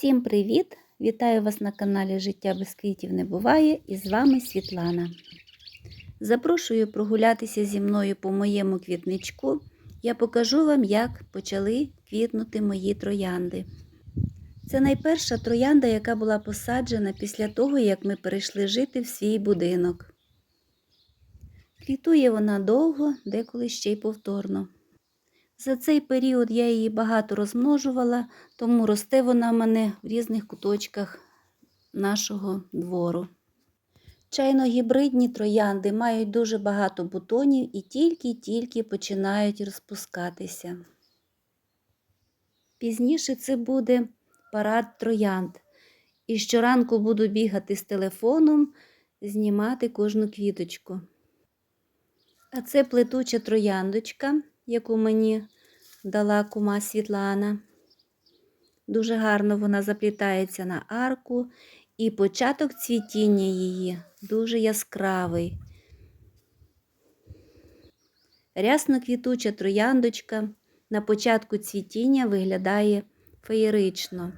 Всім привіт! Вітаю вас на каналі Життя без квітів не буває і з вами Світлана. Запрошую прогулятися зі мною по моєму квітничку. Я покажу вам, як почали квітнути мої троянди. Це найперша троянда, яка була посаджена після того, як ми перейшли жити в свій будинок. Квітує вона довго, деколи ще й повторно. За цей період я її багато розмножувала, тому росте вона в мене в різних куточках нашого двору. Чайно-гібридні троянди мають дуже багато бутонів і тільки-тільки починають розпускатися. Пізніше це буде парад троянд. І щоранку буду бігати з телефоном, знімати кожну квіточку. А це плетуча трояндочка, яку мені дала кума Світлана. Дуже гарно вона заплітається на арку, і початок цвітіння її дуже яскравий. Рясно квітуча трояндочка на початку цвітіння виглядає феєрично.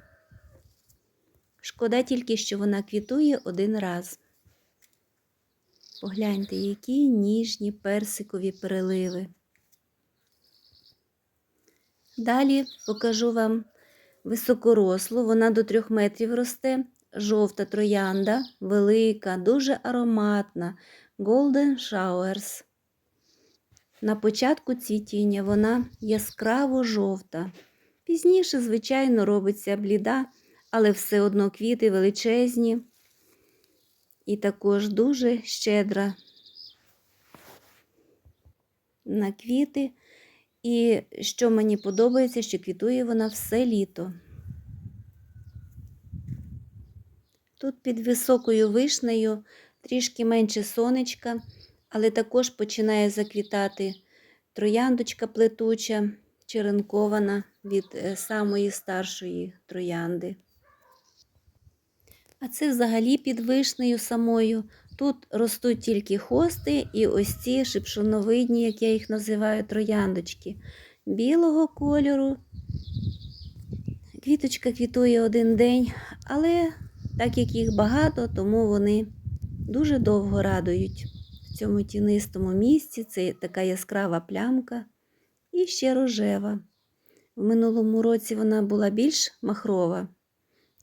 Шкода тільки, що вона квітує один раз. Погляньте, які ніжні персикові переливи. Далі покажу вам високорослу, вона до трьох метрів росте, жовта троянда, велика, дуже ароматна, Golden Showers. На початку цвітіння вона яскраво жовта. Пізніше, звичайно, робиться бліда, але все одно квіти величезні і також дуже щедра на квіти. І що мені подобається, що квітує вона все літо. Тут під високою вишнею трішки менше сонечка, але також починає заквітати трояндочка плетуча, черенкована від е, самої старшої троянди. А це взагалі під вишнею самою. Тут ростуть тільки хости і ось ці шипшоновидні, як я їх називаю, трояндочки білого кольору. Квіточка квітує один день, але так як їх багато, тому вони дуже довго радують в цьому тінистому місці. Це така яскрава плямка і ще рожева. В минулому році вона була більш махрова.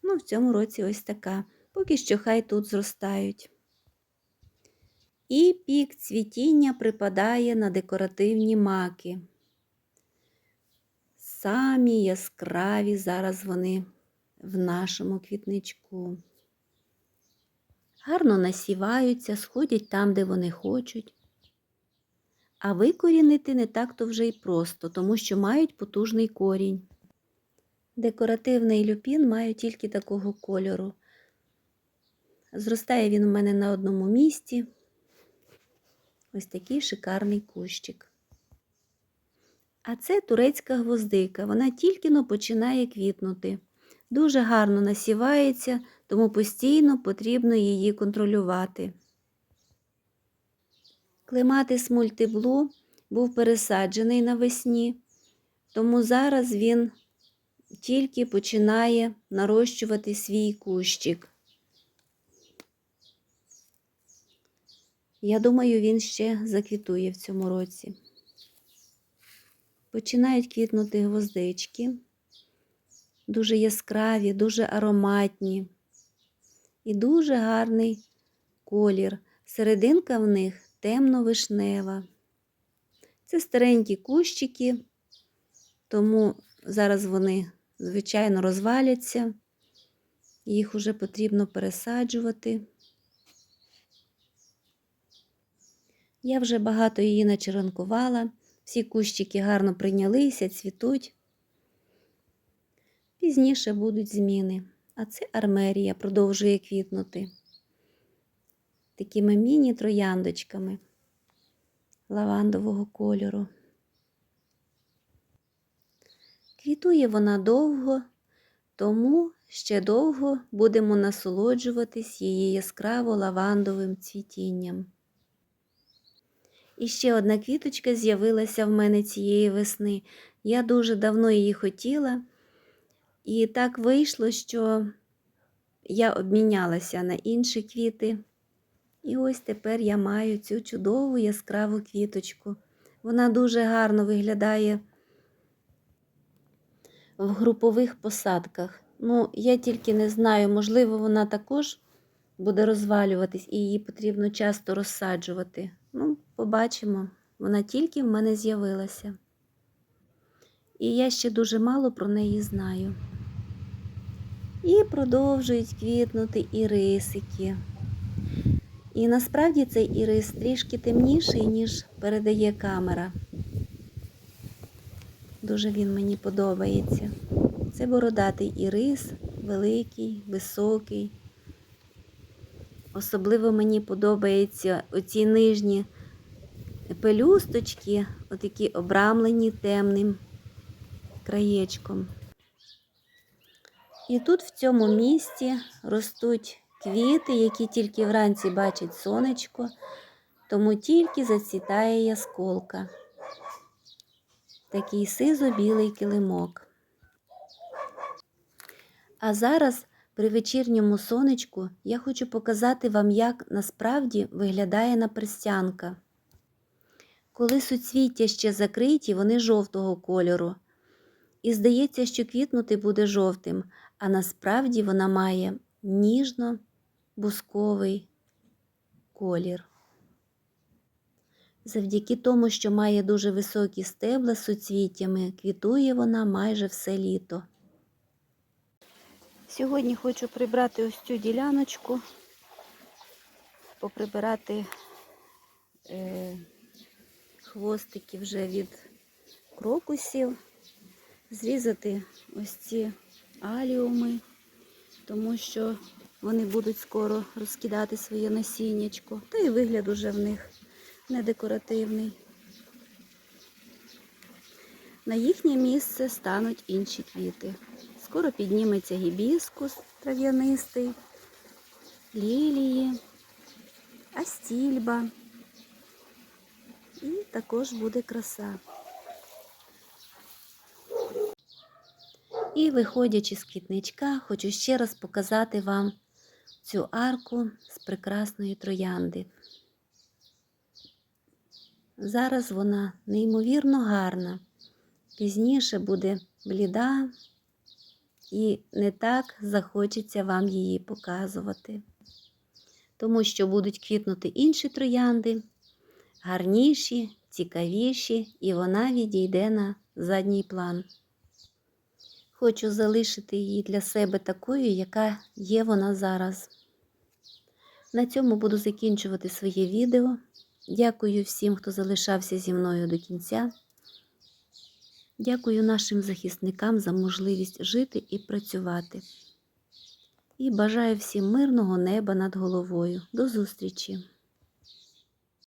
Ну, в цьому році ось така. Поки що хай тут зростають. І пік цвітіння припадає на декоративні маки. Самі яскраві зараз вони в нашому квітничку. Гарно насіваються, сходять там, де вони хочуть. А викорінити не так-то вже й просто, тому що мають потужний корінь. Декоративний люпін має тільки такого кольору. Зростає він у мене на одному місці. Ось такий шикарний кущик. А це турецька гвоздика. Вона тільки но починає квітнути. Дуже гарно насівається, тому постійно потрібно її контролювати. Клематис мультиблу був пересаджений навесні, тому зараз він тільки починає нарощувати свій кущик. Я думаю, він ще заквітує в цьому році. Починають квітнути гвоздички, дуже яскраві, дуже ароматні і дуже гарний колір. Серединка в них темно-вишнева. Це старенькі кущики, тому зараз вони, звичайно, розваляться, їх уже потрібно пересаджувати. Я вже багато її начеранкувала, всі кущики гарно прийнялися, цвітуть. Пізніше будуть зміни. А це армерія продовжує квітнути такими міні-трояндочками лавандового кольору. Квітує вона довго, тому ще довго будемо насолоджуватись її яскраво лавандовим цвітінням. І ще одна квіточка з'явилася в мене цієї весни. Я дуже давно її хотіла, І так вийшло, що я обмінялася на інші квіти. І ось тепер я маю цю чудову яскраву квіточку. Вона дуже гарно виглядає в групових посадках. Ну, я тільки не знаю, можливо, вона також буде розвалюватись і її потрібно часто розсаджувати. Побачимо. Вона тільки в мене з'явилася. І я ще дуже мало про неї знаю. І продовжують квітнути ірисики. І насправді цей ірис трішки темніший, ніж передає камера. Дуже він мені подобається. Це бородатий ірис, великий, високий. Особливо мені подобаються оці нижні пелюсточки, отакі обрамлені темним краєчком. І тут в цьому місці ростуть квіти, які тільки вранці бачать сонечко, тому тільки зацвітає ясколка. Такий сизо-білий килимок. А зараз при вечірньому сонечку я хочу показати вам, як насправді виглядає наперстянка. Коли суцвіття ще закриті, вони жовтого кольору. І здається, що квітнути буде жовтим, а насправді вона має ніжно-бусковий колір. Завдяки тому, що має дуже високі стебла з суцвіттями, квітує вона майже все літо. Сьогодні хочу прибрати ось цю діляночку, поприбирати е, хвостики вже від крокусів, зрізати ось ці аліуми, тому що вони будуть скоро розкидати своє насіннячко, та й вигляд уже в них не декоративний. На їхнє місце стануть інші квіти. Скоро підніметься гібіскус трав'янистий, лілії, астільба. І також буде краса. І виходячи з квітничка, хочу ще раз показати вам цю арку з прекрасної троянди. Зараз вона неймовірно гарна, пізніше буде бліда, і не так захочеться вам її показувати, тому що будуть квітнути інші троянди, гарніші, цікавіші, і вона відійде на задній план. Хочу залишити її для себе такою, яка є вона зараз. На цьому буду закінчувати своє відео. Дякую всім, хто залишався зі мною до кінця. Дякую нашим захисникам за можливість жити і працювати. І бажаю всім мирного неба над головою. До зустрічі!